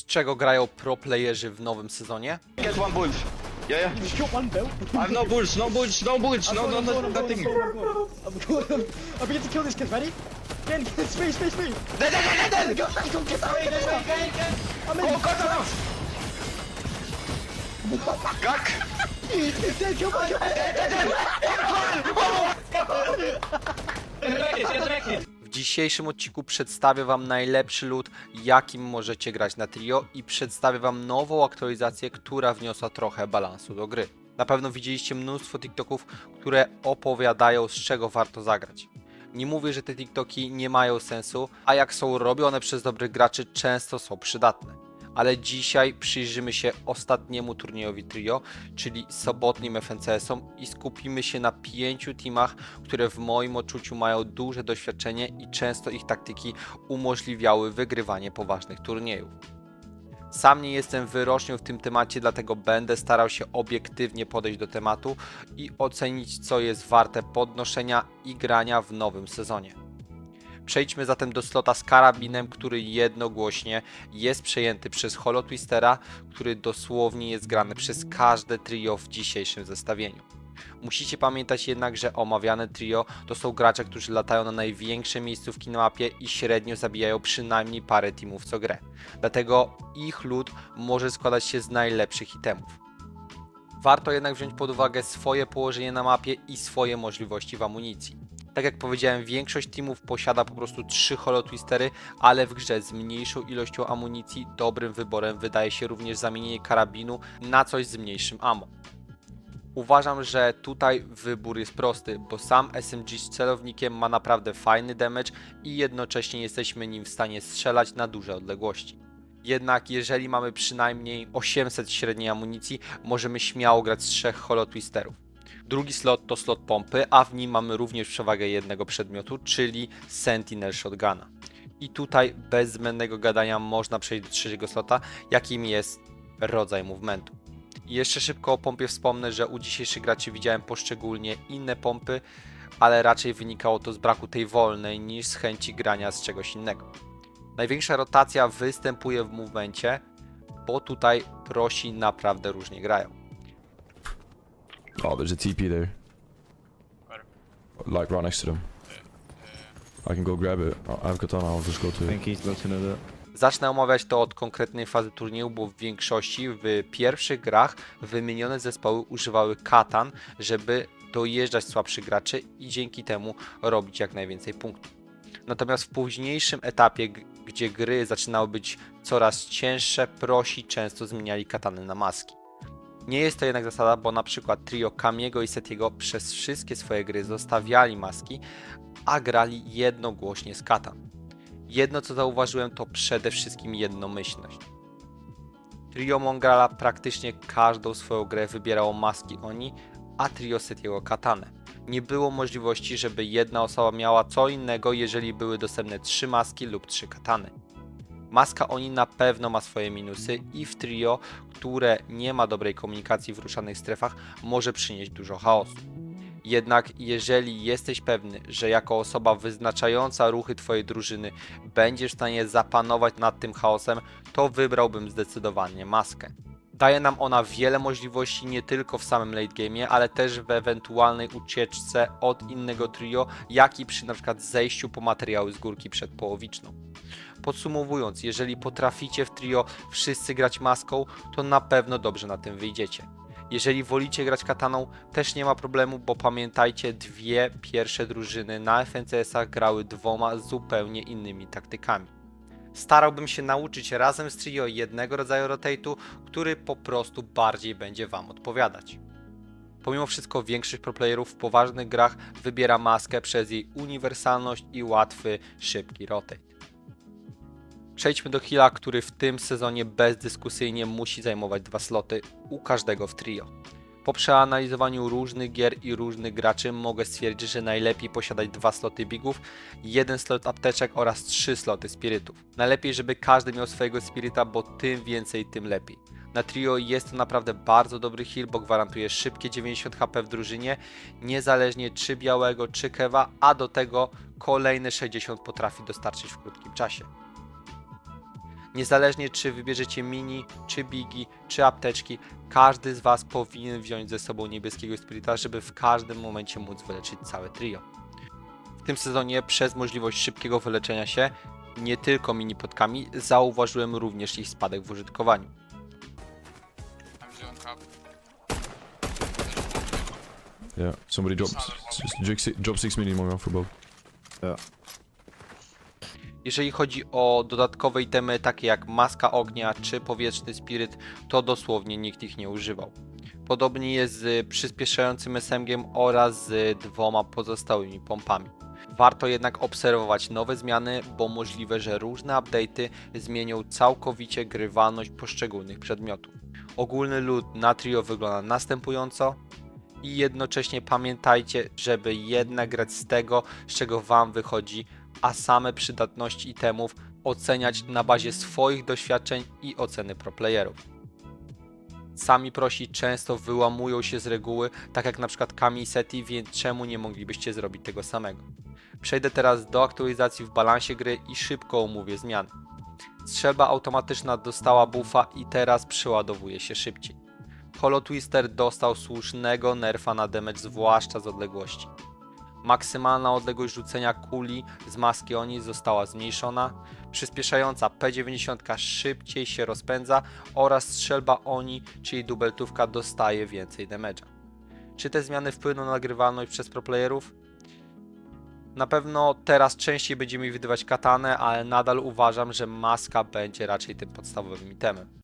z czego grają pro playerzy w nowym sezonie? Get one bullet. Yeah, yeah. You shot one belt. I've no bullets, no bullets, no bullets, no, no, I'm no, I'm nothing. I'm going, I'm. I'm. I'm to kill this kid. Ready? In, space, space, space. Dead, dead, dead, dead, dead. Go, go, get out, get out. I'm in. Oh, got him. Gak. He's dead, kill kill him. W dzisiejszym odcinku przedstawię Wam najlepszy lód, jakim możecie grać na trio i przedstawię Wam nową aktualizację, która wniosła trochę balansu do gry. Na pewno widzieliście mnóstwo TikToków, które opowiadają z czego warto zagrać. Nie mówię, że te TikToki nie mają sensu, a jak są robione przez dobrych graczy, często są przydatne. Ale dzisiaj przyjrzymy się ostatniemu turniejowi trio, czyli sobotnim FNCS-om i skupimy się na pięciu teamach, które w moim odczuciu mają duże doświadczenie i często ich taktyki umożliwiały wygrywanie poważnych turniejów. Sam nie jestem wyrocznią w tym temacie, dlatego będę starał się obiektywnie podejść do tematu i ocenić, co jest warte podnoszenia i grania w nowym sezonie. Przejdźmy zatem do slota z karabinem, który jednogłośnie jest przejęty przez Holo Twistera, który dosłownie jest grany przez każde trio w dzisiejszym zestawieniu. Musicie pamiętać jednak, że omawiane trio to są gracze, którzy latają na największe miejscówki na mapie i średnio zabijają przynajmniej parę teamów co grę. Dlatego ich lód może składać się z najlepszych itemów. Warto jednak wziąć pod uwagę swoje położenie na mapie i swoje możliwości w amunicji. Tak jak powiedziałem, większość teamów posiada po prostu 3 holo twistery, ale w grze z mniejszą ilością amunicji dobrym wyborem wydaje się również zamienienie karabinu na coś z mniejszym ammo. Uważam, że tutaj wybór jest prosty, bo sam SMG z celownikiem ma naprawdę fajny damage i jednocześnie jesteśmy nim w stanie strzelać na duże odległości. Jednak jeżeli mamy przynajmniej 800 średniej amunicji, możemy śmiało grać z trzech holo twisterów. Drugi slot to slot pompy, a w nim mamy również przewagę jednego przedmiotu, czyli Sentinel Shotguna. I tutaj bez zbędnego gadania można przejść do trzeciego slota, jakim jest rodzaj movementu. I jeszcze szybko o pompie wspomnę, że u dzisiejszych graczy widziałem poszczególnie inne pompy, ale raczej wynikało to z braku tej wolnej niż z chęci grania z czegoś innego. Największa rotacja występuje w movemencie, bo tutaj prosi naprawdę różnie grają. Oh, there's a TP there. Like right next to them. I can go grab it. I have katana, I'll just go to it. to. Zacznę omawiać to od konkretnej fazy turnieju, bo w większości w pierwszych grach wymienione zespoły używały katan, żeby dojeżdżać słabszych graczy i dzięki temu robić jak najwięcej punktów. Natomiast w późniejszym etapie, gdzie gry zaczynały być coraz cięższe, prosi często zmieniali katany na maski. Nie jest to jednak zasada, bo na przykład trio Kamiego i Setiego przez wszystkie swoje gry zostawiali maski, a grali jednogłośnie z katan. Jedno co zauważyłem to przede wszystkim jednomyślność. Trio Mongrala praktycznie każdą swoją grę wybierało maski oni, a trio Setiego katanę. Nie było możliwości, żeby jedna osoba miała co innego, jeżeli były dostępne trzy maski lub trzy katany. Maska oni na pewno ma swoje minusy i w trio, które nie ma dobrej komunikacji w ruszanych strefach, może przynieść dużo chaosu. Jednak jeżeli jesteś pewny, że jako osoba wyznaczająca ruchy Twojej drużyny będziesz w stanie zapanować nad tym chaosem, to wybrałbym zdecydowanie maskę. Daje nam ona wiele możliwości nie tylko w samym late game, ale też w ewentualnej ucieczce od innego trio, jak i przy np. zejściu po materiały z górki przedpołowiczną. Podsumowując, jeżeli potraficie w trio wszyscy grać maską, to na pewno dobrze na tym wyjdziecie. Jeżeli wolicie grać kataną, też nie ma problemu, bo pamiętajcie, dwie pierwsze drużyny na FNCS-ach grały dwoma zupełnie innymi taktykami. Starałbym się nauczyć razem z trio jednego rodzaju rotate'u, który po prostu bardziej będzie Wam odpowiadać. Pomimo wszystko większość proplayerów w poważnych grach wybiera maskę przez jej uniwersalność i łatwy, szybki rotate. Przejdźmy do Hila, który w tym sezonie bezdyskusyjnie musi zajmować dwa sloty u każdego w trio. Po przeanalizowaniu różnych gier i różnych graczy mogę stwierdzić, że najlepiej posiadać dwa sloty bigów, jeden slot apteczek oraz trzy sloty spirytów. Najlepiej, żeby każdy miał swojego spiryta, bo tym więcej, tym lepiej. Na trio jest to naprawdę bardzo dobry heal, bo gwarantuje szybkie 90 HP w drużynie, niezależnie czy białego, czy kewa, a do tego kolejne 60 potrafi dostarczyć w krótkim czasie. Niezależnie czy wybierzecie mini, czy bigi, czy apteczki, każdy z Was powinien wziąć ze sobą niebieskiego spirita, żeby w każdym momencie móc wyleczyć całe trio. W tym sezonie przez możliwość szybkiego wyleczenia się, nie tylko mini potkami, zauważyłem również ich spadek w użytkowaniu. Yeah, somebody drop, s- s- drop six- drop six mini mongo for both. Jeżeli chodzi o dodatkowe itemy takie jak maska ognia czy powietrzny spiryt, to dosłownie nikt ich nie używał. Podobnie jest z przyspieszającym SMG oraz z dwoma pozostałymi pompami. Warto jednak obserwować nowe zmiany, bo możliwe, że różne update'y zmienią całkowicie grywalność poszczególnych przedmiotów. Ogólny loot na trio wygląda następująco i jednocześnie pamiętajcie, żeby jednak grać z tego, z czego Wam wychodzi, a same przydatności itemów oceniać na bazie swoich doświadczeń i oceny proplayerów. Sami prosi często wyłamują się z reguły, tak jak na przykład Kami i Seti, więc czemu nie moglibyście zrobić tego samego? Przejdę teraz do aktualizacji w balansie gry i szybko omówię zmiany. Strzelba automatyczna dostała buffa i teraz przeładowuje się szybciej. Holo Twister dostał słusznego nerfa na damage, zwłaszcza z odległości. Maksymalna odległość rzucenia kuli z maski Oni została zmniejszona. Przyspieszająca P90 szybciej się rozpędza oraz strzelba Oni, czyli dubeltówka, dostaje więcej damage'a. Czy te zmiany wpłyną na nagrywalność przez proplayerów? Na pewno teraz częściej będziemy mi wydawać katanę, ale nadal uważam, że maska będzie raczej tym podstawowym itemem.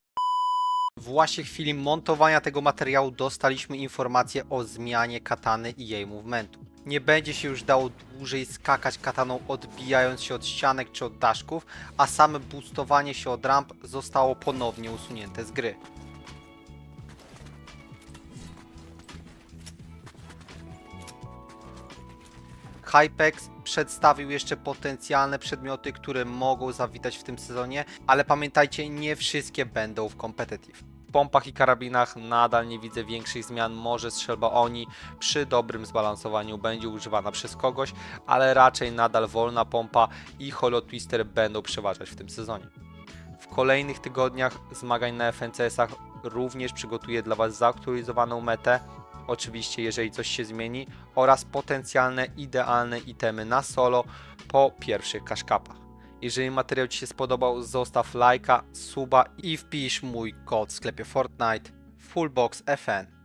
W chwili montowania tego materiału dostaliśmy informację o zmianie katany i jej movementu. Nie będzie się już dało dłużej skakać kataną odbijając się od ścianek czy od daszków, a same boostowanie się od ramp zostało ponownie usunięte z gry. Hypex przedstawił jeszcze potencjalne przedmioty, które mogą zawitać w tym sezonie, ale pamiętajcie, nie wszystkie będą w competitive. Pompach i karabinach nadal nie widzę większych zmian, może strzelba Oni przy dobrym zbalansowaniu będzie używana przez kogoś, ale raczej nadal wolna pompa i Holo Twister będą przeważać w tym sezonie. W kolejnych tygodniach zmagań na FNCS-ach również przygotuję dla Was zaktualizowaną metę, oczywiście jeżeli coś się zmieni, oraz potencjalne idealne itemy na solo po pierwszych kaszkapach. Jeżeli materiał Ci się spodobał, zostaw lajka, suba i wpisz mój kod w sklepie Fortnite Fullbox FN.